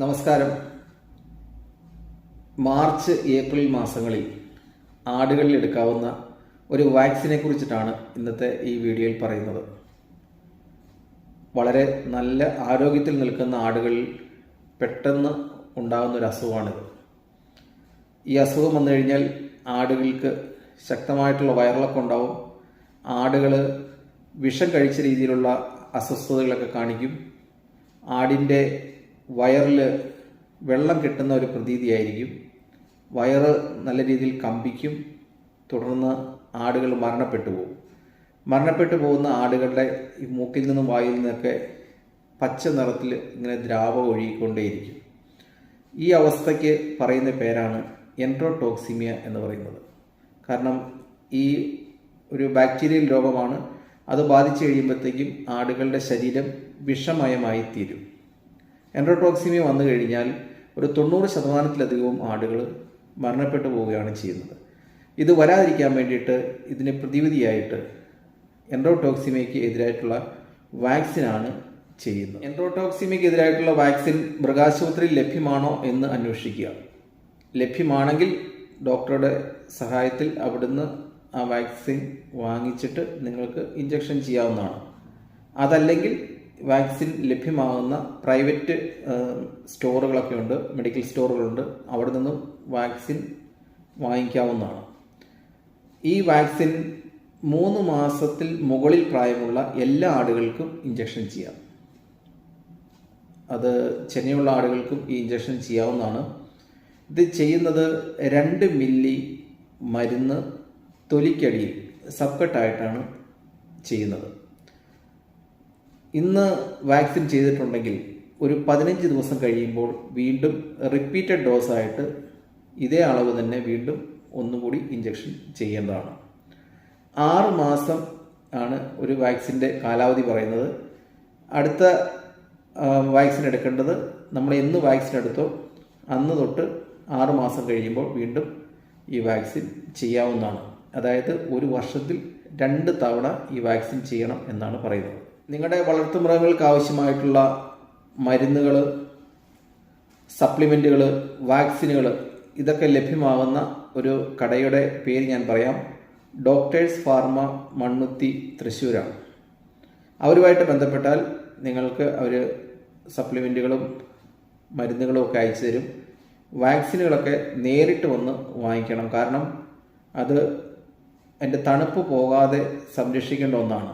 നമസ്കാരം. March April മാസങ്ങളിൽ ആടുകളിൽ എടുക്കാവുന്ന ഒരു വാക്സിനെ കുറിച്ചിട്ടാണ് ഇന്നത്തെ ഈ വീഡിയോയിൽ പറയുന്നത്. വളരെ നല്ല ആരോഗ്യത്തിൽ നിൽക്കുന്ന ആടുകളിൽ പെട്ടെന്ന് ഉണ്ടാകുന്ന ഒരു അസുഖമാണിത്. ഈ അസുഖം വന്നു കഴിഞ്ഞാൽ ആടുകൾക്ക് ശക്തമായിട്ടുള്ള വയറിളക്കം ഉണ്ടാവും. ആടുകൾ വിഷം കഴിച്ച രീതിയിലുള്ള അസ്വസ്ഥതകളൊക്കെ കാണിക്കും. ആടിന്റെ വയറിൽ വെള്ളം കിട്ടുന്ന ഒരു പ്രതീതിയായിരിക്കും. വയറ് നല്ല രീതിയിൽ കമ്പിക്കും തുടർന്ന് ആടുകൾ മരണപ്പെട്ടു പോകും. മരണപ്പെട്ടു പോകുന്ന ആടുകളുടെ ഈ മൂക്കിൽ നിന്നും വായിൽ നിന്നൊക്കെ പച്ച നിറത്തിൽ ഇങ്ങനെ ദ്രാവകം ഒഴുകിക്കൊണ്ടേയിരിക്കും. ഈ അവസ്ഥയ്ക്ക് പറയുന്ന പേരാണ് എൻട്രോടോക്സിമിയ എന്ന് പറയുന്നത്. കാരണം ഈ ഒരു ബാക്ടീരിയൽ രോഗമാണ്. അത് ബാധിച്ചു കഴിയുമ്പോഴത്തേക്കും ആടുകളുടെ ശരീരം വിഷമയമായി തീരും എൻട്രോടോക്സിമിയ വന്നു കഴിഞ്ഞാൽ ഒരു തൊണ്ണൂറ് ശതമാനത്തിലധികവും ആടുകൾ മരണപ്പെട്ടു പോവുകയാണ് ചെയ്യുന്നത്. ഇത് വരാതിരിക്കാൻ വേണ്ടിയിട്ട് ഇതിന് പ്രതിവിധിയായിട്ട് എൻട്രോടോക്സിമിയയ്ക്ക് എതിരായിട്ടുള്ള വാക്സിനാണ് ചെയ്യുന്നത്. എൻട്രോടോക്സിമിയയ്ക്ക് എതിരായിട്ടുള്ള വാക്സിൻ മൃഗാശുപത്രിയിൽ ലഭ്യമാണോ എന്ന് അന്വേഷിക്കുക. ലഭ്യമാണെങ്കിൽ ഡോക്ടറുടെ സഹായത്തിൽ അവിടുന്ന് ആ വാക്സിൻ വാങ്ങിച്ചിട്ട് നിങ്ങൾക്ക് ഇഞ്ചക്ഷൻ ചെയ്യാവുന്നതാണ്. അതല്ലെങ്കിൽ വാക്സിൻ ലഭ്യമാകുന്ന പ്രൈവറ്റ് സ്റ്റോറുകളൊക്കെ ഉണ്ട് മെഡിക്കൽ സ്റ്റോറുകളുണ്ട്. അവിടെ നിന്നും വാക്സിൻ വാങ്ങിക്കാവുന്നതാണ്. ഈ വാക്സിൻ മൂന്ന് മാസത്തിൽ മുകളിൽ പ്രായമുള്ള എല്ലാ ആടുകൾക്കും ഇഞ്ചക്ഷൻ ചെയ്യാം. അത് ചെന്നൈയുള്ള ആടുകൾക്കും ഈ ഇഞ്ചക്ഷൻ ചെയ്യാവുന്നതാണ്. ഇത് ചെയ്യുന്നത് രണ്ട് മില്ലി മരുന്ന് തൊലിക്കടിയിൽ സബ്കട്ടായിട്ടാണ് ചെയ്യുന്നത്. ഇന്ന് വാക്സിൻ ചെയ്തിട്ടുണ്ടെങ്കിൽ ഒരു പതിനഞ്ച് ദിവസം കഴിയുമ്പോൾ വീണ്ടും റിപ്പീറ്റഡ് ഡോസായിട്ട് ഇതേ അളവ് തന്നെ വീണ്ടും ഒന്നുകൂടി ഇഞ്ചക്ഷൻ ചെയ്യേണ്ടതാണ്. ആറ് മാസം ആണ് ഒരു വാക്സിന്റെ കാലാവധി പറയുന്നത്. അടുത്ത വാക്സിൻ എടുക്കേണ്ടത് നമ്മൾ എന്ന് വാക്സിൻ എടുത്തോ അന്ന് തൊട്ട് ആറ് മാസം കഴിയുമ്പോൾ വീണ്ടും ഈ വാക്സിൻ ചെയ്യാവുന്നതാണ്. അതായത് ഒരു വർഷത്തിൽ രണ്ട് തവണ ഈ വാക്സിൻ ചെയ്യണം എന്നാണ് പറയുന്നത്. നിങ്ങളുടെ വളർത്തുമൃഗങ്ങൾക്ക് ആവശ്യമായിട്ടുള്ള മരുന്നുകൾ സപ്ലിമെന്റുകൾ വാക്സിനുകൾ ഇതൊക്കെ ലഭ്യമാവുന്ന ഒരു കടയുടെ പേര് ഞാൻ പറയാം. ഡോക്ടേഴ്സ് ഫാർമ മണ്ണുത്തി തൃശ്ശൂരാണ്. അവരുമായിട്ട് ബന്ധപ്പെട്ടാൽ നിങ്ങൾക്ക് അവർ സപ്ലിമെന്റുകളും മരുന്നുകളും ഒക്കെ അയച്ചു തരും. വാക്സിനുകളൊക്കെ നേരിട്ട് വന്ന് വാങ്ങിക്കണം. കാരണം അത് എന്റെ തണുപ്പ് പോകാതെ സംരക്ഷിക്കേണ്ട ഒന്നാണ്.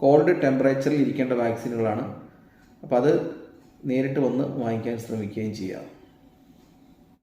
കോൾഡ് ടെമ്പറേച്ചറിൽ ഇരിക്കേണ്ട വാക്സിനുകളാണ് അപ്പോൾ അത് നേരിട്ട് വന്ന് വാങ്ങിക്കാൻ ശ്രമിക്കുകയും ചെയ്യാം.